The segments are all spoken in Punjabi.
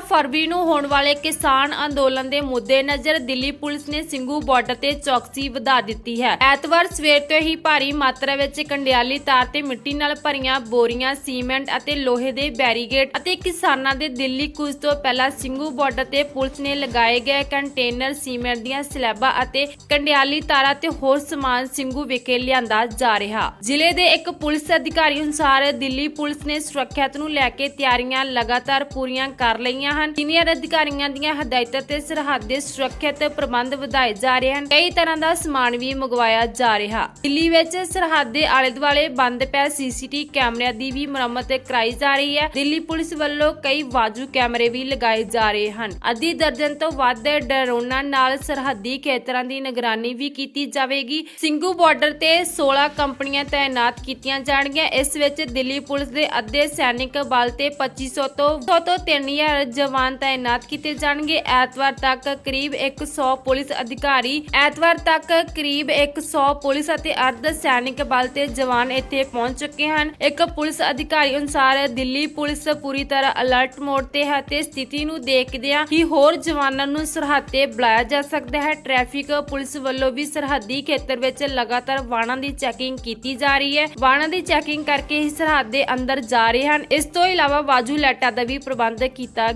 ਫਰਵਰੀ ਨੂੰ ਹੋਣ ਵਾਲੇ ਕਿਸਾਨ ਅੰਦੋਲਨ ਦੇ ਮੁੱਦੇ ਨਜ਼ਰ ਦਿੱਲੀ ਪੁਲਿਸ ਨੇ ਸਿੰਘੂ ਬਾਰਡਰ ਤੇ ਚੌਕਸੀ ਵਧਾ ਦਿੱਤੀ ਹੈ। ਐਤਵਾਰ ਸਵੇਰ ਤੋਂ ਹੀ ਭਾਰੀ ਮਾਤਰਾ ਵਿੱਚ ਕੰਡਿਆਲੀ ਤਾਰ ਤੇ ਮਿੱਟੀ ਨਾਲ ਭਰੀਆਂ ਬੋਰੀਆਂ, ਸੀਮੈਂਟ ਅਤੇ ਲੋਹੇ ਦੇ ਬੈਰੀਗੇਡ ਅਤੇ ਕਿਸਾਨਾਂ ਦੇ ਦਿੱਲੀ ਕੁਝ ਤੋਂ ਪਹਿਲਾਂ ਸਿੰਘੂ ਬਾਰਡਰ ਤੇ ਪੁਲਿਸ ਨੇ ਲਗਾਏ ਗਏ ਕੰਟੇਨਰ, ਸੀਮੈਂਟ ਦੀਆਂ ਸਲੈਬਾਂ ਅਤੇ ਕੰਡਿਆਲੀ ਤਾਰਾਂ ਤੇ ਹੋਰ ਸਮਾਨ ਸਿੰਘੂ ਵਿਖੇ ਲਿਆਂਦਾ ਜਾ ਰਿਹਾ। ਜ਼ਿਲ੍ਹੇ ਦੇ ਇੱਕ ਪੁਲਿਸ ਅਧਿਕਾਰੀ ਅਨੁਸਾਰ ਦਿੱਲੀ ਪੁਲਿਸ ਨੇ ਸੁਰੱਖਿਆ ਨੂੰ ਲੈ ਕੇ ਤਿਆਰੀਆਂ ਲਗਾਤਾਰ ਪੂਰੀਆਂ ਕਰ ਲਈਆਂ ਹਨ। ਸੀਨੀਅਰ ਅਧਿਕਾਰੀਆਂ ਦੀਆਂ ਹਦਾਇਤਾਂ ਤੇ ਸਰਹੱਦੇ ਸੁਰੱਖਿਅਤ ਪ੍ਰਬੰਧ ਵਧਾਏ ਜਾ ਰਹੇ ਹਨ। ਕਈ ਤਰ੍ਹਾਂ ਦਾ ਸਮਾਨ ਵੀ ਮੰਗਵਾਇਆ ਜਾ ਰਿਹਾ। ਦਿੱਲੀ ਵਿੱਚ ਸਰਹੱਦ ਦੇ ਆਲੇ ਦੁਆਲੇ ਬੰਦ ਪਏ ਸੀਸੀਟੀ ਕੈਮਰਿਆਂ ਦੀ ਵੀ ਮੁਰੰਮਤ ਕਰਾਈ ਜਾ ਰਹੀ ਹੈ। ਦਿੱਲੀ ਪੁਲਿਸ ਵੱਲੋਂ ਕਈ ਵਾਜੂ ਕੈਮਰੇ ਵੀ ਲਗਾਏ ਜਾ ਰਹੇ ਹਨ। ਅੱਧੀ ਦਰਜਨ ਤੋਂ ਵੱਧ ਡਰੋਨਾਂ ਨਾਲ ਸਰਹੱਦੀ ਖੇਤਰਾਂ ਦੀ ਨਿਗਰਾਨੀ ਵੀ ਕੀਤੀ ਜਾਵੇਗੀ। ਸਿੰਘੂ ਬਾਰਡਰ ਤੇ 16 ਕੰਪਨੀਆਂ ਤਾਇਨਾਤ ਕੀਤੀਆਂ ਜਾਣਗੀਆਂ। ਇਸ ਵਿੱਚ ਦਿੱਲੀ ਪੁਲਿਸ ਦੇ ਅੱਧੇ ਸੈਨਿਕ ਬਲ ਤੇ 2500 ਤੋਂ 100 ਤੋਂ 3000 ਜਵਾਨ ਤਾਇਨਾਤ ਕੀਤੇ ਜਾਣਗੇ। ਐਤਵਾਰ ਤੱਕ ਕਰੀਬ 100 ਪੁਲਿਸ ਅਧਿਕਾਰੀ, ਐਤਵਾਰ ਤੱਕ ਕਰੀਬ 100 ਪੁਲਿਸ ਅਤੇ ਅਰਧ ਸੈਨਿਕ ਬਲ ਤੇ ਜਵਾਨ ਇੱਥੇ ਪਹੁੰਚ ਚੁੱਕੇ ਹਨ। ਇੱਕ ਪੁਲਿਸ ਅਧਿਕਾਰੀ ਅਨੁਸਾਰ ਦਿੱਲੀ ਪੁਲਿਸ ਪੂਰੀ ਤਰ੍ਹਾਂ ਅਲਰਟ ਮੋਡ ਤੇ ਹੈ ਤੇ ਸਥਿਤੀ ਨੂੰ ਦੇਖਦਿਆਂ ਹੀ ਹੋਰ ਜਵਾਨਾਂ ਨੂੰ ਸਰਹੱਦ ਤੇ ਬੁਲਾਇਆ ਜਾ ਸਕਦਾ ਹੈ। ਟ੍ਰੈਫਿਕ ਪੁਲਿਸ ਵੱਲੋਂ ਵੀ ਸਰਹੱਦੀ ਖੇਤਰ ਵਿੱਚ ਲਗਾਤਾਰ ਵਾਹਨਾਂ ਦੀ ਚੈਕਿੰਗ ਕੀਤੀ ਜਾ ਰਹੀ ਹੈ। ਵਾਹਨਾਂ ਦੀ ਚੈਕਿੰਗ ਕਰਕੇ ਹੀ ਸਰਹੱਦ ਦੇ ਅੰਦਰ ਜਾ ਰਹੇ ਹਨ। ਇਸ ਤੋਂ ਇਲਾਵਾ ਵਾਜੂ ਲੈਟਾਂ ਦਾ ਵੀ ਪ੍ਰਬੰਧ ਕੀਤਾ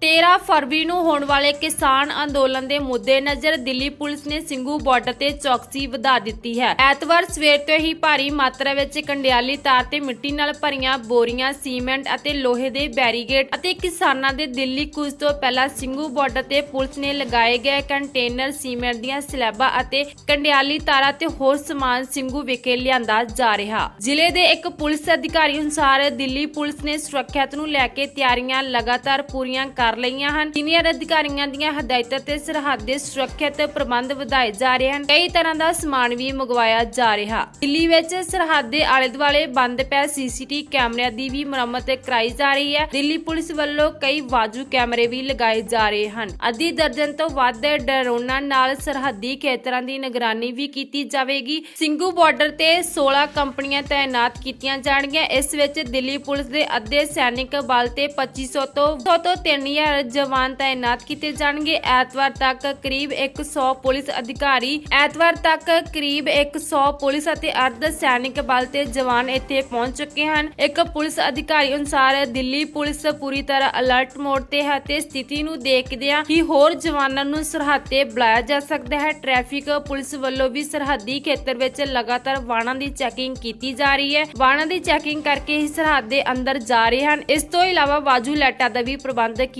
ਤੇਰ੍ਹਾਂ ਫਰਵਰੀ ਨੂੰ ਹੋਣ ਵਾਲੇ ਕਿਸਾਨ ਅੰਦੋਲਨ ਦੇ ਮੁੱਦੇ ਨਜ਼ਰ ਦਿੱਲੀ ਪੁਲਿਸ ਨੇ ਸਿੰਘੂ ਬਾਰਡਰ ਤੇ ਚੌਕਸੀ ਵਧਾ ਦਿੱਤੀ ਹੈ। ਐਤਵਾਰ ਸਵੇਰ ਤੋਂ ਹੀ ਭਾਰੀ ਮਾਤਰਾ ਵਿੱਚ ਕੰਡਿਆਲੀ ਤਾਰ ਤੇ ਮਿੱਟੀ ਨਾਲ ਭਰੀਆਂ ਬੋਰੀਆਂ, ਸੀਮੈਂਟ ਅਤੇ ਲੋਹੇ ਦੇ ਬੈਰੀਗੇਡ ਅਤੇ ਕਿਸਾਨਾਂ ਦੇ ਦਿੱਲੀ ਕੁਝ ਤੋਂ ਪਹਿਲਾਂ ਸਿੰਘੂ ਬਾਰਡਰ ਤੇ ਪੁਲਿਸ ਨੇ ਲਗਾਏ ਗਏ ਕੰਟੇਨਰ, ਸੀਮੈਂਟ ਦੀਆਂ ਸਲੈਬਾਂ ਅਤੇ ਕੰਡਿਆਲੀ ਤਾਰਾਂ ਤੇ ਹੋਰ ਸਮਾਨ ਸਿੰਘੂ ਵਿਖੇ ਲਿਆਂਦਾ ਜਾ ਰਿਹਾ। ਜ਼ਿਲ੍ਹੇ ਦੇ ਇੱਕ ਪੁਲਿਸ ਅਧਿਕਾਰੀ ਅਨੁਸਾਰ ਦਿੱਲੀ ਪੁਲਿਸ ਨੇ ਸੁਰੱਖਿਆ ਨੂੰ ਲੈ ਕੇ ਤਿਆਰੀਆਂ ਲਗਾਤਾਰ ਪੂਰੀਆਂ ਕਰ ਲਈਆਂ ਹਨ। ਸੀਨੀਅਰ ਅਧਿਕਾਰੀਆਂ ਦੀਆਂ ਹਦਾਇਤਾਂ ਤੇ ਸਰਹੱਦੇ ਸੁਰੱਖਿਅਤ ਪ੍ਰਬੰਧ ਵਧਾਏ ਜਾ ਰਹੇ ਹਨ। ਕਈ ਤਰ੍ਹਾਂ ਦਾ ਸਮਾਨ ਵੀ ਮੰਗਵਾਇਆ ਜਾ ਰਿਹਾ। ਦਿੱਲੀ ਵਿੱਚ ਸਰਹੱਦ ਦੇ ਆਲੇ ਦੁਆਲੇ ਬੰਦ ਪਏ ਸੀਸੀਟੀ ਕੈਮਰਿਆਂ ਦੀ ਵੀ ਮੁਰੰਮਤ ਕਰਾਈ ਜਾ ਰਹੀ ਹੈ। ਦਿੱਲੀ ਪੁਲਿਸ ਵੱਲੋਂ ਕਈ ਵਾਜੂ ਕੈਮਰੇ ਵੀ ਲਗਾਏ ਜਾ ਰਹੇ ਹਨ। ਅੱਧੀ ਦਰਜਨ ਤੋਂ ਵੱਧ ਡਰੋਨਾਂ ਨਾਲ ਸਰਹੱਦੀ ਖੇਤਰਾਂ ਦੀ ਨਿਗਰਾਨੀ ਵੀ ਕੀਤੀ ਜਾਵੇਗੀ। ਸਿੰਘੂ ਬਾਰਡਰ ਤੇ 16 ਕੰਪਨੀਆਂ ਤਾਇਨਾਤ ਕੀਤੀਆਂ ਜਾਣਗੀਆਂ। ਇਸ ਵਿੱਚ ਦਿੱਲੀ ਪੁਲਿਸ ਦੇ ਅੱਧੇ ਸੈਨਿਕ ਬਲ ਤੇ 2500 ਤੋਂ 100 ਤੋਂ 3000 ਜਵਾਨ ਤਾਇਨਾਤ ਕੀਤੇ ਜਾਣਗੇ। ਐਤਵਾਰ ਤੱਕ ਕਰੀਬ 100 ਪੁਲਿਸ ਅਧਿਕਾਰੀ, ਐਤਵਾਰ ਤੱਕ ਕਰੀਬ 100 ਪੁਲਿਸ ਅਤੇ ਅਰਧ ਸੈਨਿਕ ਬਲ ਤੇ ਜਵਾਨ ਇੱਥੇ ਪਹੁੰਚ ਚੁੱਕੇ ਹਨ। ਇੱਕ ਪੁਲਿਸ ਅਧਿਕਾਰੀ ਅਨੁਸਾਰ ਦਿੱਲੀ ਪੁਲਿਸ ਪੂਰੀ ਤਰ੍ਹਾਂ ਅਲਰਟ ਮੋਡ ਤੇ ਹੈ ਤੇ ਸਥਿਤੀ ਨੂੰ ਦੇਖਦਿਆਂ ਹੀ ਹੋਰ ਜਵਾਨਾਂ ਨੂੰ ਸਰਹੱਦ ਤੇ ਬੁਲਾਇਆ ਜਾ ਸਕਦਾ ਹੈ। ਟ੍ਰੈਫਿਕ ਪੁਲਿਸ ਵੱਲੋਂ ਵੀ ਸਰਹੱਦੀ ਖੇਤਰ ਵਿੱਚ ਲਗਾਤਾਰ ਵਾਹਨਾਂ ਦੀ ਚੈਕਿੰਗ ਕੀਤੀ ਜਾ ਰਹੀ ਹੈ। ਵਾਹਨਾਂ ਦੀ ਚੈਕਿੰਗ ਕਰਕੇ ਹੀ ਸਰਹੱਦ ਦੇ ਅੰਦਰ ਜਾ ਰਹੇ ਹਨ। ਇਸ ਤੋਂ ਇਲਾਵਾ ਵਾਜੂ ਲੈਟਾਂ ਦਾ ਵੀ ਪ੍ਰਬੰਧ